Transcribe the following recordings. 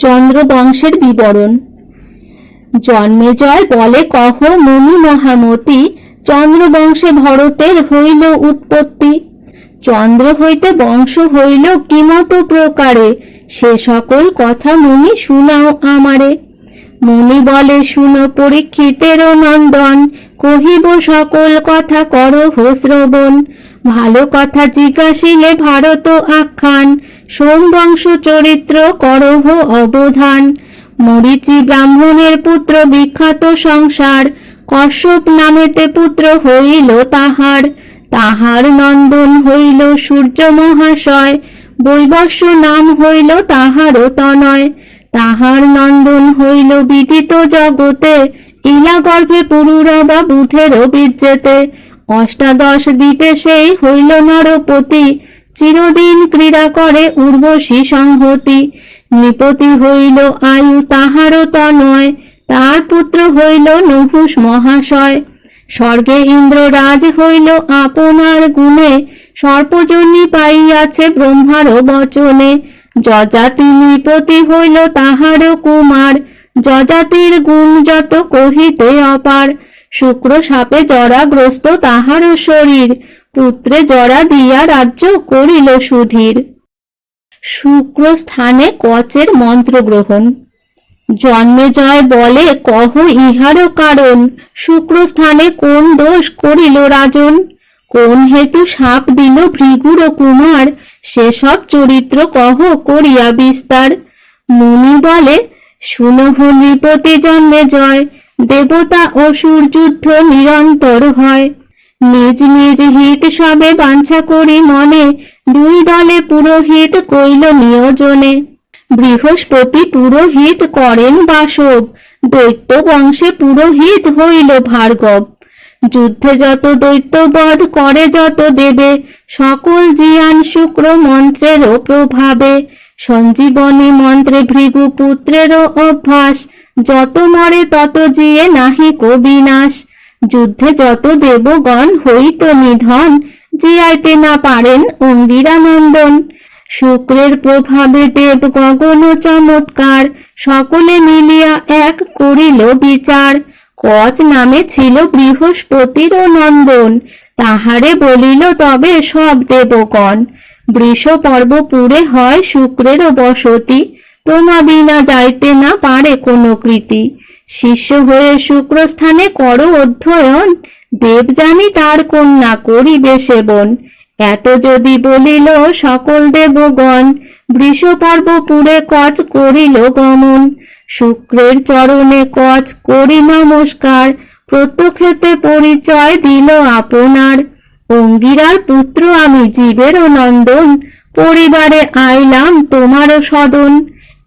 চন্দ্রবংশের বিবরণ। জন্মেজয় বলে কহ মুনি মহামতি, চন্দ্রবংশে ভরতের হইল উৎপত্তি। চন্দ্র হইতে বংশ হইল কিমত প্রকারে, সে সকল কথা মুনি শুনাও আমারে। মুনি বলে, শুনো পরীক্ষিতেরও নন্দন, কহিব সকল কথা করো শ্রবণ। ভালো কথা জিজ্ঞাসিলে ভারত আখ্যান সোমবংশ চরিত্র করহ অবধান। মরিচি ব্রাহ্মণের পুত্র বিখ্যাত সংসার, কশ্যপ নামেতে পুত্র হইল তাহার। তাহার নন্দন হইল সূর্য মহাশয় বৈবস্য নাম হইল তাহারও তনয়। তাহার নন্দন হইল বিদিত জগতে, ইলা গর্ভে পুরুরবা বুধেরও বীর্যেতে। অষ্টাদশ দ্বীপে সেই হইল নরপতি চিরদিন ক্রীড়া করে উর্বশী সংহতি। নৃপতি হইল আয়ু তাহারও তনয়, তার পুত্র হইল নহুষ মহাশয়। স্বর্গে ইন্দ্ররাজ হইল আপনার গুণে সর্পজনী পাইয়াছে ব্রহ্মারও বচনে। যজাতি নৃপতি হইল তাহারও কুমার, যজাতির গুণ যত কহিতে অপার। শুক্র সাপে জরাগ্রস্ত তাহারও শরীর পুত্রে জরা দিয়া রাজ্য করিল সুধীর। শুক্র স্থানে কচের মন্ত্র গ্রহণ জন্মে জয় বলে কহ ইহারও কারণ শুক্র স্থানে কোন দোষ করিল রাজন? কোন হেতু সাপ দিল ভৃগুর কুমার? সেসব চরিত্র কহ করিয়া বিস্তার। মুনি বলে শুনহ নৃপতি জন্মে জয়, দেবতা অসুর যুদ্ধ নিরন্তর হয়। নিজ নিজ হিত সবে বাঞ্ছা করি মনে, দুই দলে পুরোহিত কইল নিয়োজনে। বৃহস্পতি পুরোহিত করেন বাসব, দৈত্য বংশে পুরোহিত হইল ভার্গব। যুদ্ধে যত দৈত্যবধ করে যত দেবে, সকল জিয়ান শুক্র মন্ত্রেরও প্রভাবে। সঞ্জীবনী মন্ত্রে ভৃগু পুত্রেরও অভ্যাস, যত মরে তত জিয়ে নাহি কবিনাশ। যুদ্ধে যত দেবগণ হইত নিধন, জিয়াইতে না পারেন অঙ্গিরানন্দন। শুক্রের প্রভাবে দেব গগন চমৎকার, সকলে মিলিয়া এক করিল বিচার। কচ নামে ছিল বৃহস্পতিরও নন্দন, তাহারে বলিল, তবে সব দেবগণ বৃষ পর্ব পুরে হয় শুক্রেরও বসতি, তোমা বিনা যাইতে না পারে কোনো কৃতি। শিষ্য হয়ে শুক্রস্থানে করো অধ্যয়ন। দেব জানি তার কন্যা করিবে সেবন। এত যদি বলিল সকল দেবগণ বৃষ পর্ব পুরে কচ করিল গমন। শুক্রের চরণে কচ করি নমস্কার। প্রত্যক্ষেতে পরিচয় দিল আপনার। অঙ্গিরার পুত্র আমি জীবের নন্দন। পরিবারে আইলাম তোমারও সদন।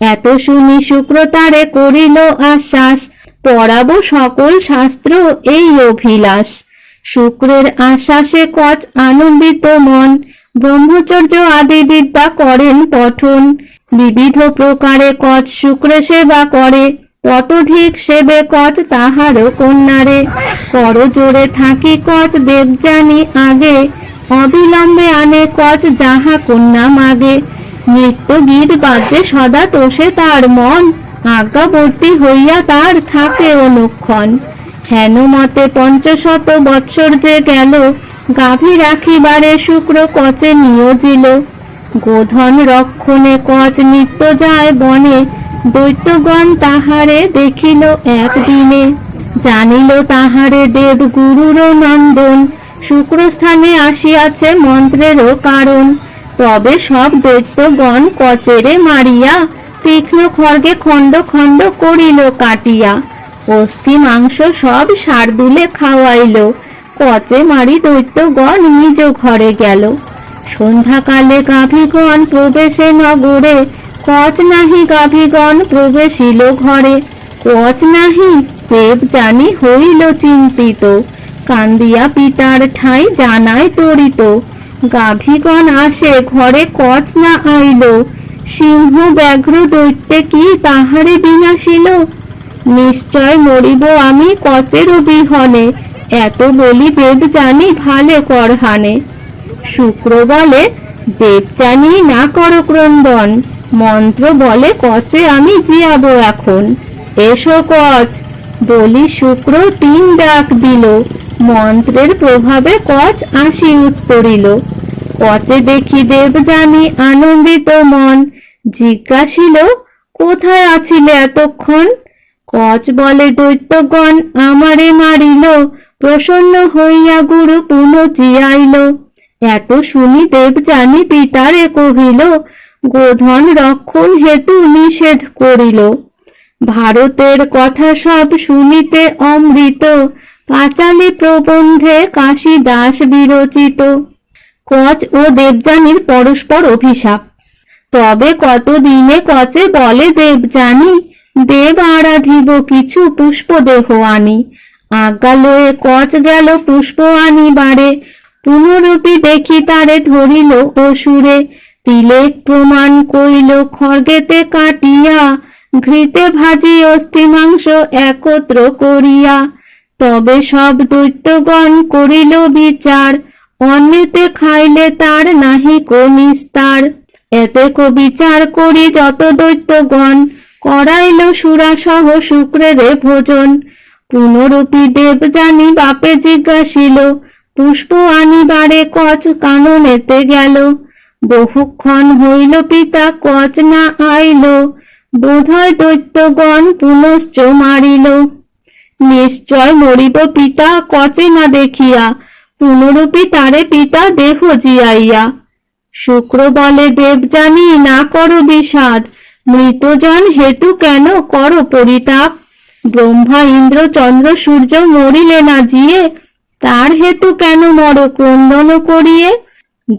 এত শুনি শুক্র তারে করিল আশ্বাস। পড়াবো সকল শাস্ত্র এই অভিলাষ। শুক্রের আশ্বাসে কচ আনন্দিত মন, ব্রহ্মচর্য আদি বিদ্যা করেন পঠন। বিবিধ প্রকারে কচ শুক্রে সেবা করে ততধিক সেবে কচ তাহারও কন্যারে। কর জোরে থাকি কচ দেবজানি আগে, অবিলম্বে আনে কচ যাহা কন্যা মাগে। নৃত্য গীত বাদ্যে সদা তোষে তার মন। আজ্ঞাবর্তী হইয়া তার থাকে অনুক্ষণ হেন মতে পঞ্চশত বৎসর যে গেল, গাভী রাখিবারে শুক্র কচে নিয়োজিল। গোধন রক্ষণে কচ নিত্য যায় বনে, দৈত্যগণ তাহারে দেখিল একদিনে। জানিল তাহারে দেব গুরুর নন্দন, শুক্রস্থানে আসিয়াছে মন্ত্রেরও কারণ। তবে সব দৈত্যগণ কচেরে মারিয়া তীক্ষ্ণ খড়গে খণ্ড খণ্ড করিল কাটিয়া। অস্থি মাংস সব শার্দুলে খাওয়াইল। কচে মারি দৈত্যগণ নিজ ঘরে গেল। সন্ধ্যাকালে গাভীগণ প্রবেশে নগরে কচ নাহি গাভীগণ প্রবেশিল ঘরে। কচ নাহি দেব জানি হইল চিন্তিত। কান্দিয়া পিতার ঠাই জানায় তরিত গাভীগণ আসে ঘরে কচ না আইল। সিংহ ব্যাঘ্র দৈত্যে কি তাহারে বিনাশিল নিশ্চয় মরিব আমি কচের বিহনে। এত বলি দেব জানি ভালে করহানে। শুক্র বলে দেব জানি না কর ক্রন্দন। মন্ত্র বলে, কচে আমি জিয়াবো এখন। এসো কচ। বলি, শুক্র তিন ডাক দিল। মন্ত্রের প্রভাবে কচ আসি উত্তরিল। কচে দেখি দেব জানি আনন্দিত মন। জিজ্ঞাসিল, কোথায় আছিলে এতক্ষণ? কচ বলে দৈত্যগণ আমারে মারিল, প্রসন্ন হইয়া গুরু পুনঃ জিয়াইল এত শুনি দেব জানি পিতারে কহিল, গোধন রক্ষণ হেতু নিষেধ করিল। ভারতের কথা সব শুনিতে অমৃত, পাঁচালী প্রবন্ধে কাশী দাস বিরচিত। কচ ও দেবযানীর পরস্পর অভিশাপ। তবে কতদিনে কচে বলে দেবযানী, দেব আরাধিব কিছু পুষ্প দেহ আনি। আজ্ঞা লয়ে কচ গেল পুষ্প আনিবারে, পুনরূপী দেখি তারে ধরিল অসুরে। তিলেক প্রমাণ কইল, খড়গেতে কাটিয়া, ঘৃতে ভাজি অস্থি মাংস একত্র করিয়া। তবে সব দৈত্যগণ করিল বিচার অন্যতে খাইলে তার নাহি কো নিস্তার এতে কো বিচার করি যত দৈত্যগণ, করাইল সুরাসহ শুক্রেরে ভোজন। পুনরূপী দেব জানি বাপে জিজ্ঞাসিল, পুষ্প আনিবারে কচ কাননেতে গেল। বহুক্ষণ হইল পিতা কচ না আইল বোধয় দৈত্যগণ পুনশ্চ মারিল। নিশ্চয় মরিব পিতা কচে না দেখিয়া পুনরূপী তারে পিতা দেহ জিয়াইয়া। শুক্র বলে দেব জানি না করো বিষাদ মৃতজন হেতু কেন করো পরিতাপ? ব্রহ্মা ইন্দ্র চন্দ্র সূর্য মরিলে না জিয়ে, তার হেতু কেন মর ক্রন্দন করিয়ে?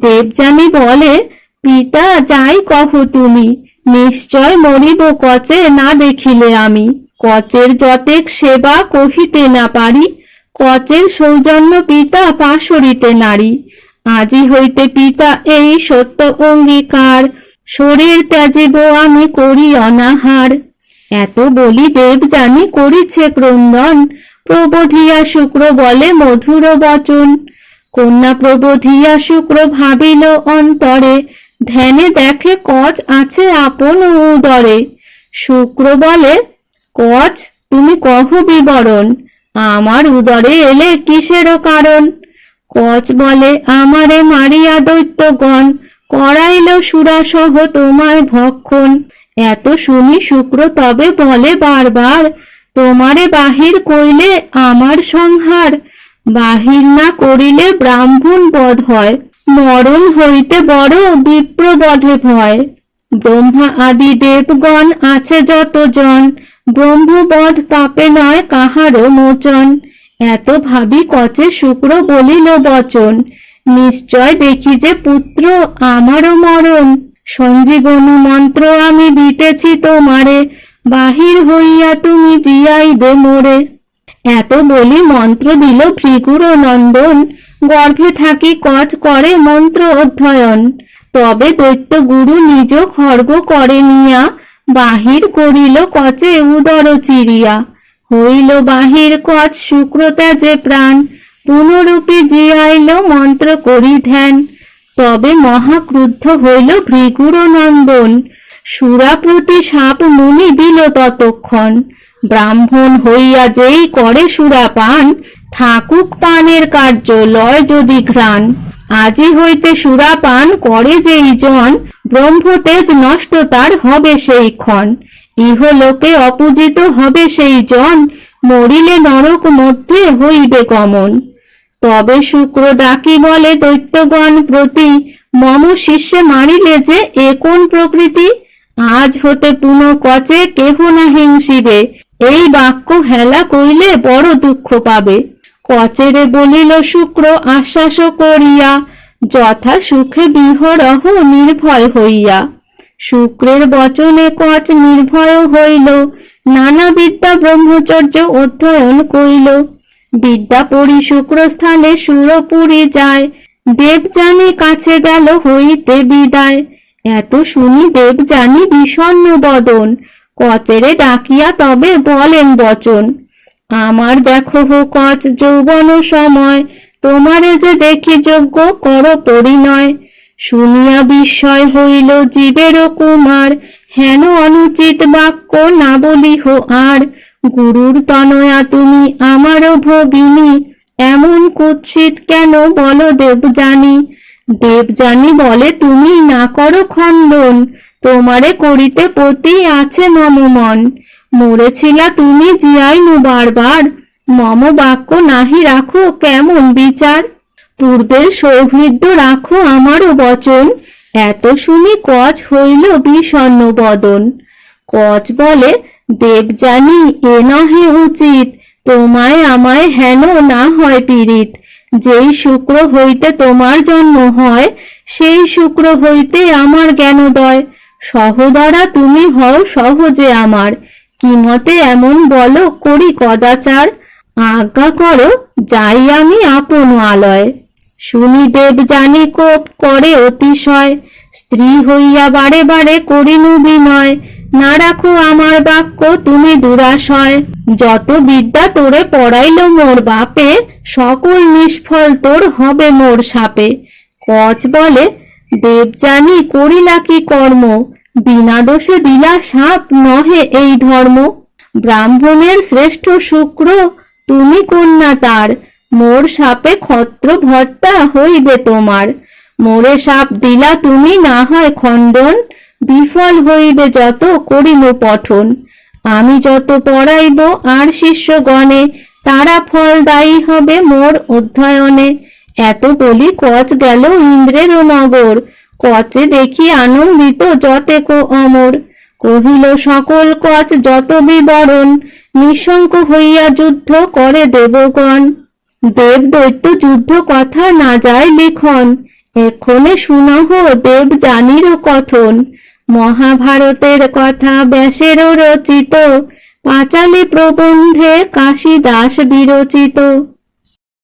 দেবযানী বলে, পিতা যাই কহ তুমি, নিশ্চয় মরিব কচে না দেখিলে আমি। কচের যতেক সেবা কহিতে না পারি কচের সৌজন্য পিতা পাশরিতে নারী। আজি হইতে পিতা এই সত্য অঙ্গীকার, শরীর ত্যাজিব আমি করি অনাহার। এত বলি দেব জানি করিছে ক্রন্দন, প্রবোধিয়া শুক্র বলে মধুর বচন। কন্যা প্রবোধিয়া শুক্র ভাবিল অন্তরে, ধ্যানে দেখে কচ আছে আপন উদরে। শুক্র বলে, কচ, তুমি কহ বিবরণ। আমার উদরে এলে কিসেরও কারণ? কচ বলে, আমারে মারিয়া দৈত্যগণ, করাইল সুরাসহ তোমায় ভক্ষণ। এত শুনি শুক্র তবে বলে বারবার, তোমারে বাহির কইলে আমার সংহার, বাহির না করিলে ব্রাহ্মণ বধ হয়। মরণ হইতে বড় বিপ্রবধে ভয়। ব্রহ্মা আদি দেবগণ আছে যতজন ব্রহ্মবধ পাপে নয় কাহারও মোচন। এত ভাবি কচে শুক্র বলিল, বচন, নিশ্চয় দেখি যে পুত্র আমারও মরণ। সঞ্জীবনী মন্ত্র আমি দিতেছি তোমারে, বাহির হইয়া তুমি জিয়াইবে মোরে। এত বলি মন্ত্র দিল ভৃগুর নন্দন। গর্ভে থাকি কচ করে মন্ত্র অধ্যয়ন। তবে দৈত্য গুরু নিজ খর্গ করে নিয়া বাহির করিল কচে উদর চিরিয়া। হইল বাহির কচ শুক্রতা যে প্রাণ। পুনরূপী জিয়াইল মন্ত্র করি ধ্যান। তবে মহাক্রুদ্ধ হইল ভৃগুর নন্দন। সুরাপ্রতি সাপ মুনি দিল ততক্ষণ। ব্রাহ্মণ হইয়া যেই করে সুরা পান থাকুক পানের কার্য, লয় যদি ঘ্রাণ। আজি হইতে সুরা পান করে যেই জন, ব্রহ্মতেজ নষ্ট তার হবে সেই ক্ষণ ইহলোকে অপূজিত হবে সেই জন, মরিলে নরক মধ্যে হইবে গমন। তবে শুক্র ডাকি বলে দৈত্যগণ প্রতি, মম শিষ্যে মারিলে যে এ কোন প্রকৃতি? আজ হতে পুনঃ কচে কেহ না হিংসিবে। এই বাক্য হেলা কইলে বড় দুঃখ পাবে। কচেরে বলিল, শুক্র আশ্বাস করিয়া, যথা সুখে বিহরহ নির্ভয় হইয়া। শুক্রের বচনে কচ নির্ভয় হইল, নানা বিদ্যা ব্রহ্মচর্য অধ্যয়ন করিল। বিদ্যা পড়ি শুক্র স্থানে সুরপুরি যায় দেবযানী কাছে গেল হইতে বিদায়। এত শুনি দেবযানী বিষণ্ণ বদন, কচেরে ডাকিয়া তবে বলেন বচন আমার দেখো হো কচ যৌবন সময়, তোমারে যে দেখি যোগ্য কর পরিণয়। শুনিয়া বিস্ময় হইল জীবেরও কুমার, হেন অনুচিত বাক্য না বলিহ আর। গুরুর তনয়া তুমি আমারও ভগিনী, এমন কুৎসিত কেন বলো দেব জানি দেব জানি বলে, তুমি না করো খণ্ডন, তোমারে করিতে পতি আছে মম মন মরেছিলা তুমি জিয়াইনু বারবার মম বাক্য নাহি রাখো, কেমন বিচার? পূর্বের সৌহৃদ্য রাখো আমারও বচন। এত শুনি কচ হইল বিষণ্ণ বদন। কচ বলে, দেব জানি, এ নহে উচিত। তোমায় আমায় হেন না হয় পীড়িত। যেই শুক্র হইতে তোমার জন্ম হয়, সেই শুক্র হইতে আমার জ্ঞানোদয়। সহদরা তুমি হও সহজে আমার। কি মতে এমন বলো করি কদাচার। আজ্ঞা করো, যাই আমি আপন আলয়। শুনি দেব জানি কোপ করে অতিশয়। স্ত্রী হইয়া বারে বারে করিনু বিনয়। না রাখো আমার বাক্য তুমি দুরাশয়। যত বিদ্যা তোরে পড়াইল মোর বাপে, সকল নিষ্ফল তোর হবে মোর সাপে। কচ বলে, দেব জানি করিলা কি কর্ম। বিনা দোষে দিলা সাপ নহে এই ধর্ম। ব্রাহ্মণের শ্রেষ্ঠ শুক্র, তুমি কন্যা তার। মোর সাপে ক্ষত্র ভর্তা হইবে তোমার। মোরে সাপ দিলা তুমি, না হয় খণ্ডন। বিফল হইবে যত করিল পঠন। আমি যত পড়াইব আর শিষ্যগণে, তারা ফল দায়ী হবে মোর অধ্যয়নে। এত বলি কচ গেল ইন্দ্রেরও নগর। কচে দেখি আনন্দিত যতেক অমর। কহিল, সকল কচ যত বিবরণ নিঃশঙ্ক হইয়া যুদ্ধ করে দেবগণ। দেব দৈত্য যুদ্ধ কথা না যায় লিখন, এক্ষণে শুনহ দেব জানিরও কথন। মহাভারতের কথা ব্যাসেরও রচিত, পাঁচালী প্রবন্ধে কাশীদাস বিরচিত।